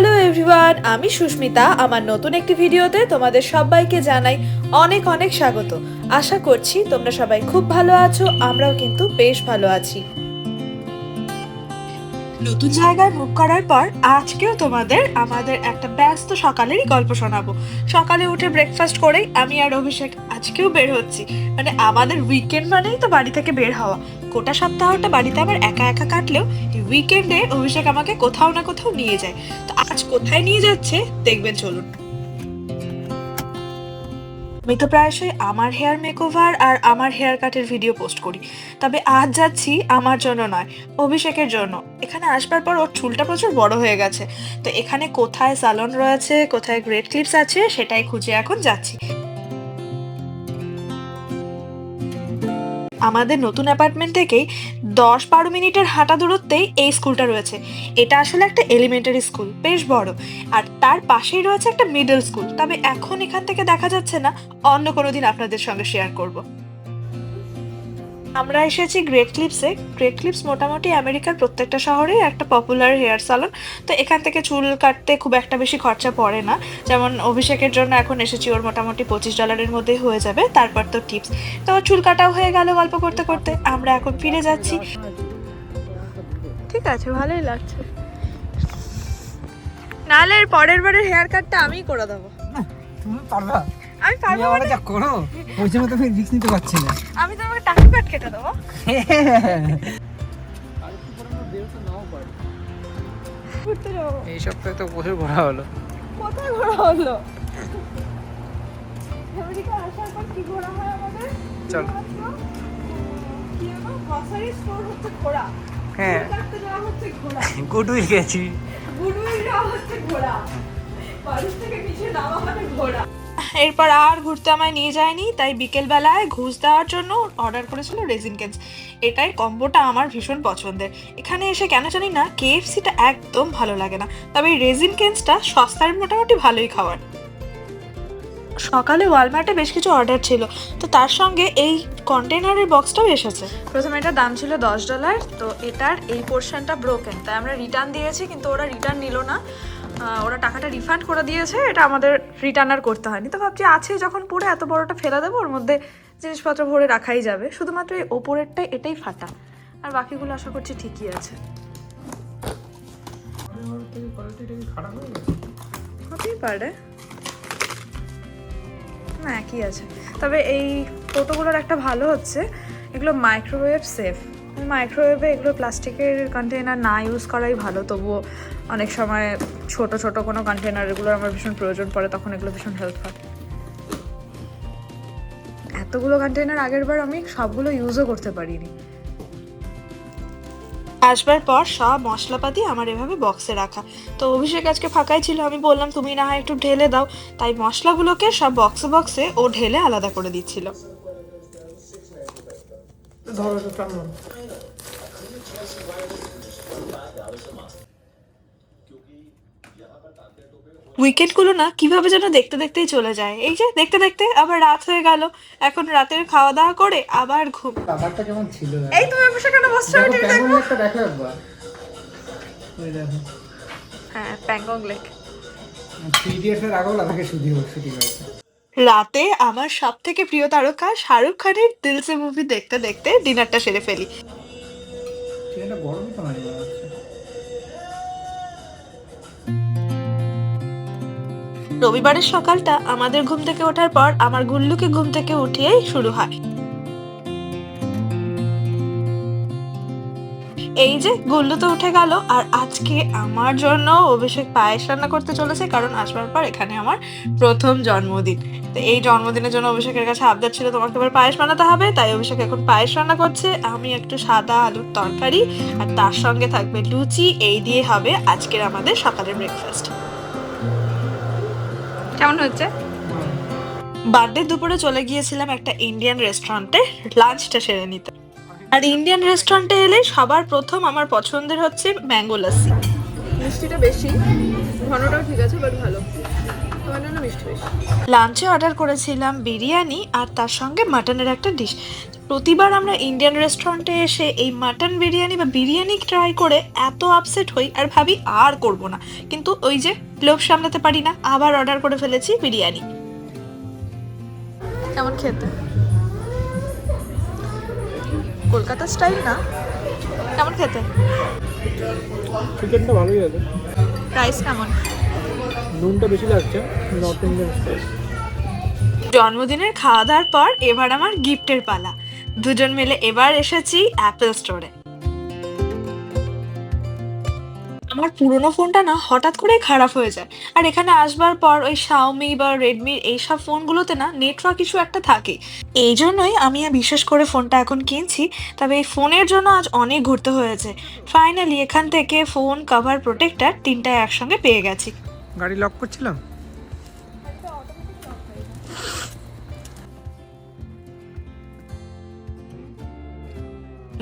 Hello everyone আমি সুস্মিতা। আমার নতুন একটি ভিডিওতে তোমাদের সবাইকে জানাই অনেক অনেক স্বাগত। আশা করছি তোমরা সবাই খুব ভালো আছো, আমরাও কিন্তু বেশ ভালো আছি। নতুন জায়গায় মুভ করার পর আজকেও তোমাদের আমাদের একটা ব্যস্ত সকালেরই গল্প শোনাবো। সকালে উঠে ব্রেকফাস্ট করেই আমি আর অভিষেক আজকেও বের হচ্ছি। মানে আমাদের উইকেন্ড মানেই তো বাড়ি থেকে বের হওয়া। গোটা সপ্তাহটা বাড়িতে আমার একা একা কাটলেও উইকেন্ডে অভিষেক আমাকে কোথাও না কোথাও নিয়ে যায়। তো আজ কোথায় নিয়ে যাচ্ছে, দেখবেন চলুন। আমি তো প্রায়শই আমার হেয়ার মেকওভার আর আমার হেয়ার কাটের ভিডিও পোস্ট করি। তবে আজ যাচ্ছি আমার জন্য নয়, অভিষেকের জন্য। এখানে আসবার পর ওর চুলটা প্রচুর বড় হয়ে গেছে। তো এখানে কোথায় সালন রয়েছে, কোথায় গ্রেট ক্লিপস আছে, সেটাই খুঁজে এখন যাচ্ছি। আমাদের নতুন অ্যাপার্টমেন্ট থেকেই দশ বারো মিনিটের হাঁটা দূরত্বেই এই স্কুলটা রয়েছে। এটা আসলে একটা এলিমেন্টারি স্কুল বেশ বড়। আর তার পাশেই রয়েছে একটা মিডল স্কুল তবে এখন এখান থেকে দেখা যাচ্ছে না, অন্য কোনো দিন আপনাদের সঙ্গে শেয়ার করব। আমরা এসেছি গ্রেট ক্লিপসে গ্রেট ক্লিপস মোটামুটি আমেরিকার প্রত্যেকটা শহরেই একটা পপুলার হেয়ার সালন তো এখান থেকে চুল কাটতে খুব একটা বেশি খরচা পড়ে না। যেমন অভিষেকের জন্য এখন এসেছি ওর মোটামুটি পঁচিশ ডলারের মধ্যেই হয়ে যাবে। তারপর তো টিপস তো ওর চুল কাটাও হয়ে গেল গল্প করতে করতে। আমরা এখন ফিরে যাচ্ছি। ঠিক আছে ভালোই লাগছে। নাহলে পরের বারের হেয়ার কাটটা আমিই করে দেবো। তুমি পারবা। আমি পারব আমার মানে? যা করো ওই জন্য তো আমি রিস্ক নিতে পারছি না। আমি তো আমাকে টাকা কাট কেটে দেবো। এই সপ্তাহে তো প্রচুর ঘোরা হলো। কোথায় ঘোরা হলো? আমেরিকা আসার পর কি ঘোরা হয় আমাদের? চল। গ্রসারি স্টোর হচ্ছে ঘোরা। হ্যাঁ। গেছি। গুডউইল যাওয়া হচ্ছে ঘোরা। থেকে নিচে নামা মানে ঘোরা। এরপর আর ঘুরতে আমায় নিয়ে যায়নি, তাই বিকেলবেলায় ঘুষ দেওয়ার জন্য অর্ডার করেছিল রেজিন কেন্স এটাই কম্বোটা আমার ভীষণ পছন্দের। এখানে এসে কেন জানি না কেএফসিটা একদম ভালো লাগে না, তবে রেজিন কেন্সটা সস্তার মোটামুটি ভালোই খাওয়ার। সকালে ওয়ালমার্টে বেশ কিছু অর্ডার ছিল, তো তার সঙ্গে এই কন্টেনারের বক্সটাও এসেছে। প্রথমে এটার দাম ছিল দশ ডলার তো এটার এই পোর্শনটা ব্রোকেন তাই আমরা রিটার্ন দিয়েছি, কিন্তু ওরা রিটার্ন নিল না। ওরা টাকাটা রিফান্ড করে দিয়েছে, এটা আমাদের রিটার্ন আর করতে হয়নি। তো ভাবছি আছে যখন পরে এত বড়টা ফেলে দেবো, ওর মধ্যে জিনিসপত্র ভরে রাখাই যাবে। শুধুমাত্র এই ওপরেরটাই, এটাই ফাটা। আর বাকিগুলো আশা করছি ঠিকই আছে। হতেই পারে। না, একই আছে। তবে এই ফটোগুলোর একটা ভালো হচ্ছে, এগুলো মাইক্রোওয়েভ সেফ মাইক্রোওয়েভে এগুলো প্লাস্টিকের কন্টেনার না ইউজ করাই ভালো, তবুও অনেক সময় ছোট ছোট কোনো কন্টেনার এগুলোর আমার ভীষণ প্রয়োজন পড়ে, তখন এগুলো ভীষণ হেল্প হয়। এতগুলো কন্টেনার আগের বার আমি সবগুলো ইউজও করতে পারিনি। আসবার পর সব মশলাপাতি আমার এভাবে বক্সে রাখা। তো অভিষেক আজকে ফাঁকাই ছিল, আমি বললাম, তুমি না হয় একটু ঢেলে দাও। তাই মশলাগুলোকে সব বক্সে বক্সে ও ঢেলে আলাদা করে দিচ্ছিল। উইকেন্ডগুলো না কীভাবে যেন দেখতে দেখতেই চলে যায়। এই যে দেখতে দেখতে আবার রাত হয়ে গেল। এখন রাতের খাওয়া দাওয়া করে আবার ঘুম। ব্যাপারটা কেমন ছিল? এই তুমি অবশ্য কেন বসছো? আমি দেখো একটা দেখো একবার। ওই দেখো। হ্যাঁ প্যাংগং লেক। ইডিয়টস এর আগেও লাদাখে শুটিং শুটিং হয়েছে রাতে আমার সব থেকে প্রিয় তারকা শাহরুখ খানের দিলসে মুভি দেখতে দেখতে ডিনারটা সেরে ফেলি। গরমই তো রবিবারের সকালটা আমাদের ঘুম থেকে ওঠার পর আমার গুল্লুকে ঘুম থেকে উঠিয়েই শুরু হয়। এই যে গুল্লু তো উঠে গেল, আর আজকে আমার জন্য অভিষেক পায়েস রান্না করতে চলেছে, কারণ আসবার পর এখানে আমার প্রথম জন্মদিন। তো এই জন্মদিনের জন্য অভিষেকের কাছে আবদার ছিল, তোমাকে এবার পায়েস বানাতে হবে, তাই অভিষেক এখন পায়েস রান্না করছে। আমি একটু সাদা আলুর তরকারি, আর তার সঙ্গে থাকবে লুচি, এই দিয়ে হবে আজকের আমাদের সকালের ব্রেকফাস্ট কেমন হচ্ছে বার্থডে দুপুরে চলে গিয়েছিলাম একটা ইন্ডিয়ান রেস্টুরেন্টে লাঞ্চটা সেরে নিতে। আর ইন্ডিয়ান রেস্টুরেন্টে এলে সবার প্রথম আমার পছন্দের হচ্ছে ম্যাঙ্গো লাসি মিষ্টিটা বেশি ঘনটাও ঠিক আছে বাট ভালো। লাঞ্চে অর্ডার করেছিলাম বিরিয়ানি আর তার সঙ্গে মাটনের একটা ডিশ প্রতিবার আমরা ইন্ডিয়ান রেস্টুরেন্টে এসে এই মাটন বিরিয়ানি বা বিরিয়ানি ট্রাই করে এত আপসেট হই আর ভাবি আর করব না। কিন্তু ওই যে লোভ সামলাতে পারি না আবার অর্ডার করে ফেলেছি বিরিয়ানি। কেমন খেতে? কলকাতা স্টাইল না? কেমন খেতে? চিকেনটা ভালোই আছে। প্রাইস কেমন? নুনটা বেশি লাগছে নর্থ ইন্ডিয়ান স্টাইল জন্মদিনের খাওয়া দাওয়ার পর এবার আমার গিফটের পালা। দুজন মিলে এবার এসেছি অ্যাপেল স্টোরে আমার পুরোনো ফোনটা না হঠাৎ করে খারাপ হয়ে যায়। আর এখানে আসবার পর ওই শাওমি বা রেডমির এইসব ফোনগুলোতে না নেটওয়ার্ক ইস্যু একটা থাকে। এই জন্যই আমি বিশেষ করে ফোনটা এখন কিনছি। তবে এই ফোনের জন্য আজ অনেক ঘুরতে হয়েছে। ফাইনালি এখান থেকে ফোন কভার প্রোটেক্টার তিনটায় একসঙ্গে পেয়ে গেছি। গাড়ি লক করছিলাম?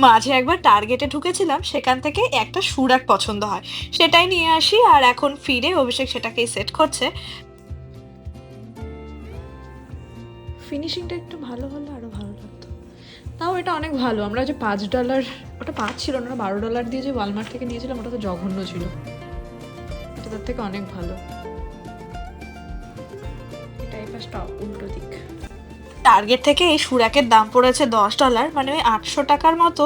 মাঝে একবার টার্গেটে ঢুকেছিলাম সেখান থেকে একটা সুরাক পছন্দ হয়। সেটাই নিয়ে আসি আর এখন ফিরে অভিষেক সেটাকেই সেট করছে। ফিনিশিংটা একটু ভালো হলে আরও ভালো লাগতো। তাও এটা অনেক ভালো আমরা যে পাঁচ ডলার ওটা পাঁচ ছিল না বারো ডলার দিয়ে যে ওয়ালমার্ট থেকে নিয়েছিলাম ওটা তো জঘন্য ছিল। এটা তার থেকে অনেক ভালো। টার্গেট থেকে এই সুরাকের দাম পড়েছে দশ ডলার মানে ওই আটশো টাকার মতো।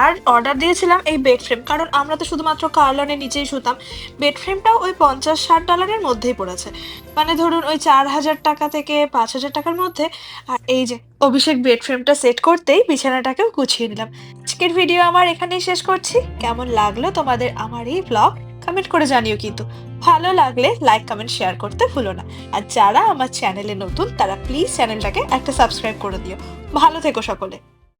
আর অর্ডার দিয়েছিলাম এই বেড ফ্রেম কারণ আমরা তো শুধুমাত্র কার্লনের নিচেই শুতাম। বেড ফ্রেমটাও ওই পঞ্চাশ ষাট ডলারের মধ্যেই পড়েছে। মানে ধরুন ওই চার হাজার টাকা থেকে পাঁচ হাজার টাকার মধ্যে। আর এই যে অভিষেক বেড ফ্রেমটা সেট করতেই বিছানাটাকেও গুছিয়ে নিলাম। আজকের ভিডিও আমার এখানেই শেষ করছি। কেমন লাগল তোমাদের আমার এই ব্লগ কমেন্ট করে জানিও কিন্তু। ভালো লাগলে লাইক কমেন্ট শেয়ার করতে ভুলো না। আর যারা আমার চ্যানেলে নতুন, তারা প্লিজ চ্যানেলটাকে একটা সাবস্ক্রাইব করে দিও। ভালো থেকো সকলে।